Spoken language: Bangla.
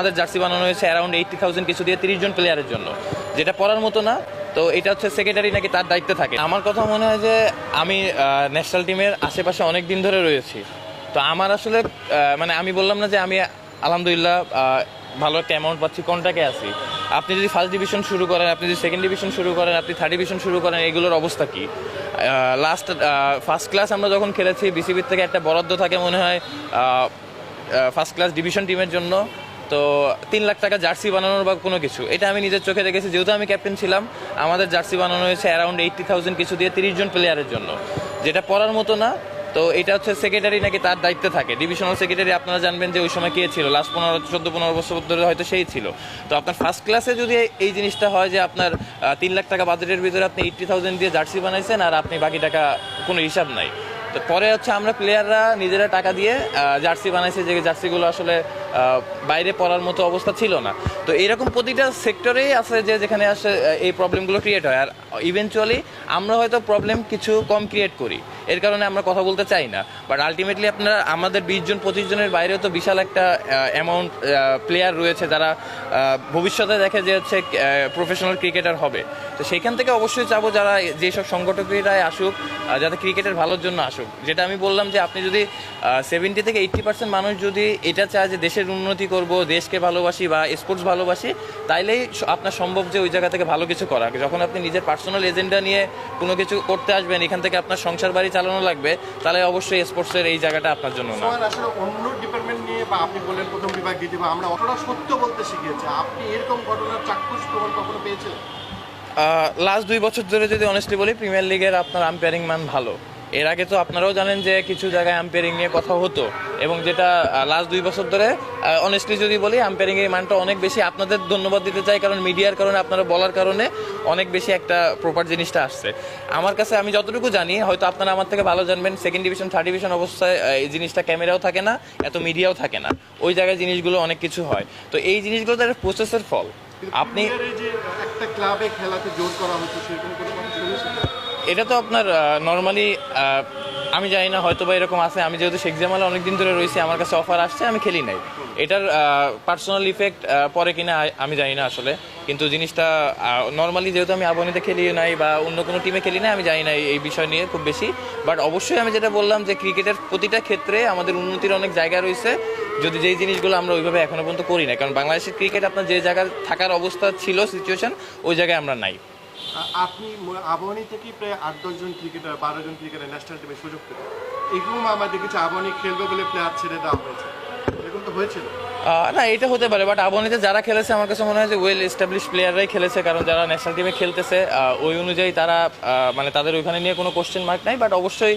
আমাদের জার্সি বানানো হয়েছে অ্যারাউন্ড এইটটি থাউজেন্ড কিছু দিয়ে তিরিশ জন প্লেয়ারের জন্য। যেটা পড়ার মতো না, তো এটা হচ্ছে সেক্রেটারি নাকি তার দায়িত্বে থাকে। আমার কথা মনে হয় যে আমি ন্যাশনাল টিমের আশেপাশে অনেক দিন ধরে রয়েছি। তো আমার আসলে মানে আমি বললাম না যে আমি আলহামদুলিল্লাহ ভালো একটা অ্যামাউন্ট পাচ্ছি কোনটাকে আছি। আপনি যদি ফার্স্ট ডিভিশন শুরু করেন, আপনি যদি সেকেন্ড ডিভিশন শুরু করেন, আপনি থার্ড ডিভিশন শুরু করেন, এগুলোর অবস্থা কী? লাস্ট ফার্স্ট ক্লাস আমরা যখন খেলেছি বিসিবির থেকে একটা বরাদ্দ থাকে মনে হয় ফার্স্ট ক্লাস ডিভিশন টিমের জন্য। তো তিন লাখ টাকা জার্সি বানানোর বা কোনো কিছু, এটা আমি নিজের চোখে দেখেছি। যেহেতু আমি ক্যাপ্টেন ছিলাম, আমাদের জার্সি বানানো হয়েছে অ্যারাউন্ড এইটটি থাউজেন্ড কিছু দিয়ে তিরিশ জন প্লেয়ারের জন্য। যেটা পড়ার মতো না, তো এটা হচ্ছে সেক্রেটারি নাকি তার দায়িত্বে থাকে। ডিভিশনাল সেক্রেটারি আপনারা জানবেন যে ওই সময় কে ছিল। লাস্ট পনেরো, চোদ্দ, পনেরো বছর ধরে হয়তো সেই ছিল। তো আপনার ফার্স্ট ক্লাসে যদি এই জিনিসটা হয় যে আপনার তিন লাখ টাকা বাজেটের ভিতরে আপনি এইটটি থাউজেন্ড দিয়ে জার্সি বানাইছেন আর আপনি বাকি টাকা কোনো হিসাব নাই। তো পরে হচ্ছে আমরা প্লেয়াররা নিজেরা টাকা দিয়ে জার্সি বানাইছি যে জার্সিগুলো আসলে বাইরে পড়ার মতো অবস্থা ছিল না। তো এরকম প্রতিটা সেক্টরেই আছে যে যেখানে আসে এই প্রবলেমগুলো ক্রিয়েট হয়। আর ইভেনচুয়ালি আমরা হয়তো প্রবলেম কিছু কম ক্রিয়েট করি। এর কারণে আমরা কথা বলতে চাই না। বাট আলটিমেটলি আপনারা আমাদের বিশ জন, পঁচিশ জনের বাইরেও তো বিশাল একটা অ্যামাউন্ট প্লেয়ার রয়েছে যারা ভবিষ্যতে দেখে যে হচ্ছে প্রফেশনাল ক্রিকেটার হবে। তো সেইখান থেকে অবশ্যই চাবো যারা যেসব সংগঠকেরাই আসুক যাতে ক্রিকেটের ভালোর জন্য আসুক। যেটা আমি বললাম যে আপনি যদি সেভেন্টি থেকে এইট্টি পার্সেন্ট মানুষ যদি এটা চায় যে দেশের উন্নতি করব, দেশকে ভালোবাসি বা স্পোর্টস ভালোবাসি, তাইলেই আপনার সম্ভব যে ওই জায়গা থেকে ভালো কিছু করা যখন আপনি নিজের পার্সোনাল এজেন্ডা নিয়ে কোনো কিছু করতে আসবেন, এখান থেকে আপনার সংসার বাড়ি চালানো লাগবে তাহলে অবশ্যই স্পোর্টসের এই জায়গাটা আপনার জন্য না। আসলে অন্য ডিপার্টমেন্ট নিয়ে বা আপনি বললেন প্রথম বিভাগ দ্বিতীয় আমরা অতটা সত্য বলতে শিখিয়েছি আপনি এরকম ঘটনার চাক্ষুষ প্রমাণ কখনো পেয়েছিলেন? লাস্ট দুই বছর ধরে যদি অনেস্টলি বলি প্রিমিয়ার লিগের আপনার আম্পায়ারিং মান ভালো। এর আগে তো আপনারাও জানেন যে কিছু জায়গায় আম্পায়ারিং নিয়ে কথা হতো এবং যেটা লাস্ট দুই বছর ধরে অনেস্টলি যদি বলি আম্পায়ারিং এর মানটা অনেক বেশি আপনাদের ধন্যবাদ দিতে চাই কারণ মিডিয়ার কারণে আপনারা বলার কারণে অনেক বেশি একটা প্রপার জিনিসটা আসছে। আমার কাছে আমি যতটুকু জানি হয়তো আপনারা আমার থেকে ভালো জানবেন সেকেন্ড ডিভিশন থার্ড ডিভিশন অবস্থায় এই জিনিসটা ক্যামেরাও থাকে না এত মিডিয়াও থাকে না। ওই জায়গায় জিনিসগুলো অনেক কিছু হয়। তো এই জিনিসগুলো তার প্রসেসের ফল। আপনি একটা ক্লাবে খেলাতে জোর করা হতো সেরকম কোনো এটা তো আপনার নর্মালি আমি জানি না হয়তো বা এরকম আছে। আমি যেহেতু শেখ জামালে অনেকদিন ধরে রয়েছি, আমার কাছে অফার আসছে, আমি খেলি নাই। এটার পার্সোনাল ইফেক্ট পরে কিনা, আমি জানি না আসলে। কিন্তু জিনিসটা নর্মালি যেহেতু আমি আবহানিতে খেলি নাই বা অন্য কোনো টিমে খেলি না আমি জানি না এই- বিষয় নিয়ে খুব বেশি। বাট অবশ্যই আমি যেটা বললাম যে ক্রিকেটের প্রতিটা ক্ষেত্রে আমাদের উন্নতির অনেক জায়গা রয়েছে। যদি যেই জিনিসগুলো আমরা ওইভাবে এখনও পর্যন্ত করি না কারণ বাংলাদেশের ক্রিকেট আপনার যে জায়গায় থাকার অবস্থা ছিল সিচুয়েশন ওই জায়গায় আমরা নাই। আপনি আবহাওয়ানি থেকে প্রায় আট দশজন ক্রিকেটার বারো জন ক্রিকেটার ন্যাশনাল টিমে সুযোগ পেতেন এরকম আমরা দেখেছি আবাহনী খেলবে বলে প্লেয়ার ছেড়ে দেওয়া হয়েছে। এরকম তো হয়েছিল? না, এটা হতে পারে বাট আবহানিতে যারা খেলেছে, আমার কাছে মনে হয় যে ওয়েল এস্টাবলিশ প্লেয়াররাই খেলেছে, কারণ যারা ন্যাশনাল টিমে খেলতেছে ওই অনুযায়ী তারা মানে তাদের ওইখানে নিয়ে কোনো কোশ্চেন মার্ক নাই বাট অবশ্যই